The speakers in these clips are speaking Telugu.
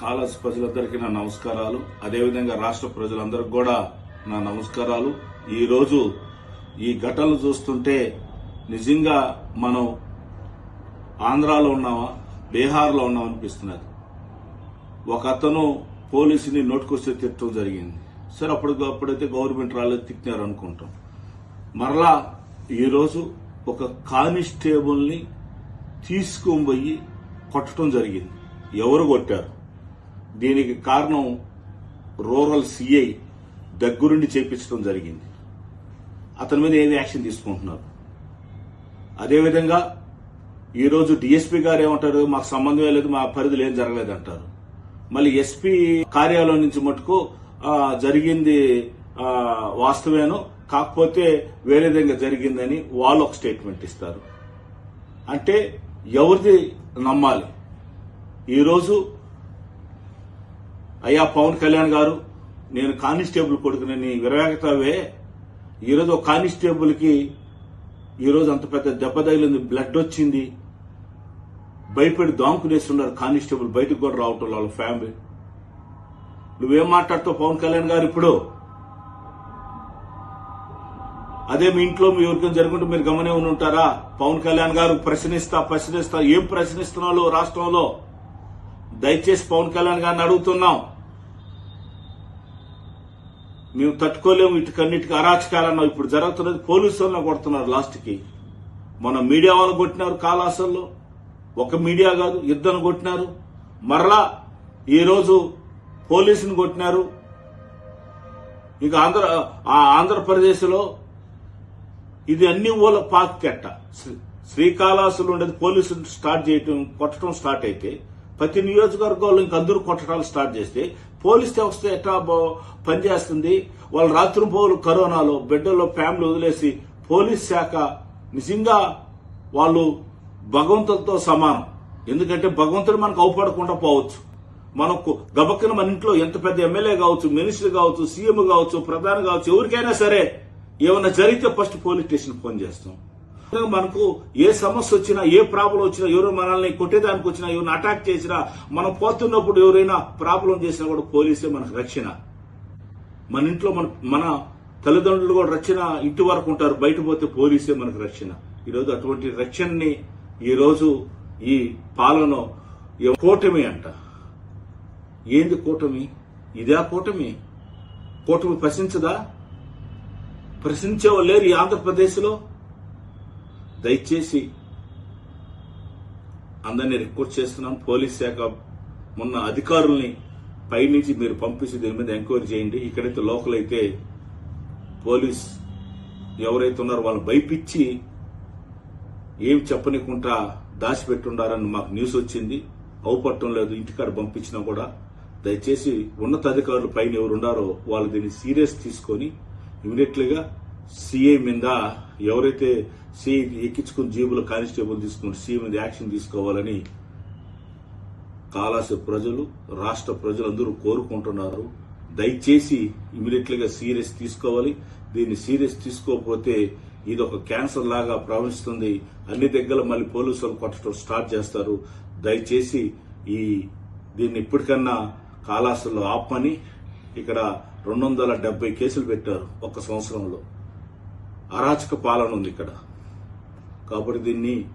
కాలస్ ప్రజలందరికీ నా నమస్కారాలు. అదేవిధంగా రాష్ట్ర ప్రజలందరికీ కూడా నా నమస్కారాలు. ఈరోజు ఈ ఘటనలు చూస్తుంటే నిజంగా మనం ఆంధ్రాలో ఉన్నామా బీహార్లో ఉన్నాం అనిపిస్తున్నది. ఒక అతను పోలీసుని నోటుకొస్తే తిట్టడం జరిగింది. సరే అప్పుడు అప్పుడైతే గవర్నమెంట్ రాలేదు తిట్టినారు అనుకుంటాం. మరలా ఈరోజు ఒక కానిస్టేబుల్ని తీసుకొని పోయి కొట్టడం జరిగింది. ఎవరు కొట్టారు? దీనికి కారణం రూరల్ సిఐ దగ్గరుండి చేపించడం జరిగింది. అతని మీద ఏది యాక్షన్ తీసుకుంటున్నారు? అదేవిధంగా ఈరోజు డిఎస్పీ గారు ఏమంటారు? మాకు సంబంధమే లేదు మా పరిధిలో ఏం జరగలేదు అంటారు మళ్ళీ ఎస్పీ కార్యాలయం నుంచి మటుకు జరిగింది వాస్తవేను కాకపోతే వేరే విధంగా జరిగిందని వాళ్ళు ఒక స్టేట్మెంట్ ఇస్తారు. అంటే ఎవరిది నమ్మాలి? ఈరోజు అయ్యా పవన్ కళ్యాణ్ గారు నేను కానిస్టేబుల్ కొడుకునని విరవేగతావే. ఈరోజు ఒక కానిస్టేబుల్కి ఈరోజు అంత పెద్ద దెబ్బ తగిలింది బ్లడ్ వచ్చింది. భయపడి దాంకునేస్తున్నారు కానిస్టేబుల్ బయటకు కూడా రావటం వాళ్ళ ఫ్యామిలీ. నువ్వేం మాట్లాడుతావు పవన్ కళ్యాణ్ గారు ఇప్పుడు? అదే మీ ఇంట్లో మీ ఎవరికైనా జరుగుంటే మీరు గమనే ఉంటారా పవన్ కళ్యాణ్ గారు ప్రశ్నిస్తా ప్రశ్నిస్తా ఏం ప్రశ్నిస్తున్నావు రాష్ట్రంలో? దయచేసి పవన్ కళ్యాణ్ గారిని అడుగుతున్నాం. మేము తట్టుకోలేము ఇటుకన్నిటికి అరాచకాలన్నాం ఇప్పుడు జరుగుతున్నది పోలీసు కొడుతున్నారు లాస్ట్కి మన మీడియా వాళ్ళు కొట్టినారు కాలాసల్లో ఒక మీడియా కాదు ఇద్దరు కొట్టినారు. మరలా ఈ రోజు పోలీసుని కొట్టినారు. ఇక ఆంధ్ర ఆంధ్రప్రదేశ్లో ఇది అన్ని ఊళ్ళ పాకెట్ట శ్రీ- శ్రీకాళహస్తిలో ఉండేది పోలీసులు స్టార్ట్ చేయటం కొట్టడం స్టార్ట్ అయితే ప్రతి నియోజకవర్గంలో ఇంక అందరూ కొట్టడాలు స్టార్ట్ చేస్తే పోలీస్ వ్యవస్థ ఎట్లా పనిచేస్తుంది? వాళ్ళు రాత్రి పోలు కరోనాలో బిడ్డల్లో ఫ్యామిలీ వదిలేసి పోలీస్ శాఖ నిజంగా వాళ్ళు భగవంతులతో సమానం. ఎందుకంటే భగవంతుడు మనకు అవపడకుండా పోవచ్చు. మనకు గబక్కన మన ఇంట్లో ఎంత పెద్ద ఎమ్మెల్యే కావచ్చు మినిస్టర్ కావచ్చు సీఎం కావచ్చు ప్రధాని కావచ్చు ఎవరికైనా సరే ఏమైనా జరిగితే ఫస్ట్ పోలీస్ స్టేషన్ ఫోన్ చేస్తాం. మనకు ఏ సమస్య వచ్చినా ఏ ప్రాబ్లం వచ్చినా ఎవరు మనల్ని కొట్టేదానికి వచ్చినా ఎవరిని అటాక్ చేసినా మనం పోతున్నప్పుడు ఎవరైనా ప్రాబ్లం చేసినా కూడా పోలీసే మనకు రక్షణ. మన ఇంట్లో మన మన తల్లిదండ్రులు కూడా రక్షణ ఇంటి వరకు ఉంటారు బయట పోతే పోలీసే మనకు రక్షణ. ఈరోజు అటువంటి రక్షణని ఈరోజు ఈ పాలన ఈ కూటమి అంట. ఏంది కూటమి? ఇదే కూటమి? కూటమి ప్రశ్నించదా? ప్రశ్నించేవాళ్ళు లేరు ఈ ఆంధ్రప్రదేశ్లో? దయచేసి అందరినీ రిక్వెస్ట్ చేస్తున్నాం. పోలీస్ శాఖ మొన్న అధికారుల్ని పైనుంచి మీరు పంపించి దీని మీద ఎంక్వైరీ చేయండి. ఇక్కడైతే లోకల్ అయితే పోలీస్ ఎవరైతే ఉన్నారో వాళ్ళని భయపించి ఏం చెప్పనికుండా దాచిపెట్టుండారని మాకు న్యూస్ వచ్చింది. అవుపట్టం లేదు ఇంటికాడ పంపించినా కూడా. దయచేసి ఉన్నతాధికారులు పైన ఎవరున్నారో వాళ్ళు దీన్ని సీరియస్ తీసుకొని ఇమీడియట్లీగా సిఐ మీద ఎవరైతే సిఐ ఎక్కించుకుని జీబులో కానిస్టేబుల్ తీసుకుని సిఐ మీద యాక్షన్ తీసుకోవాలని కాలాసి ప్రజలు రాష్ట్ర ప్రజలందరూ కోరుకుంటున్నారు. దయచేసి ఇమీడియట్లీగా సీరియస్ తీసుకోవాలి. దీన్ని సీరియస్ తీసుకోకపోతే ఇది ఒక క్యాన్సర్ లాగా ప్రవహిస్తుంది. అన్ని దగ్గర మళ్ళీ పోలీసులు కొట్టడం స్టార్ట్ చేస్తారు. దయచేసి ఈ దీన్ని ఇప్పటికన్నా కాలాసుల్లో ఆపమని ఇక్కడ రెండు వందల డెబ్బై కేసులు పెట్టారు ఒక సంవత్సరంలో. అరాచక పాలన ఉంది ఇక్కడ. కాబట్టి దీన్ని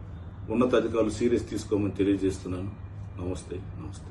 ఉన్నతాధికారులు సీరియస్ తీసుకోమని తెలియజేస్తున్నాను. నమస్తే నమస్తే.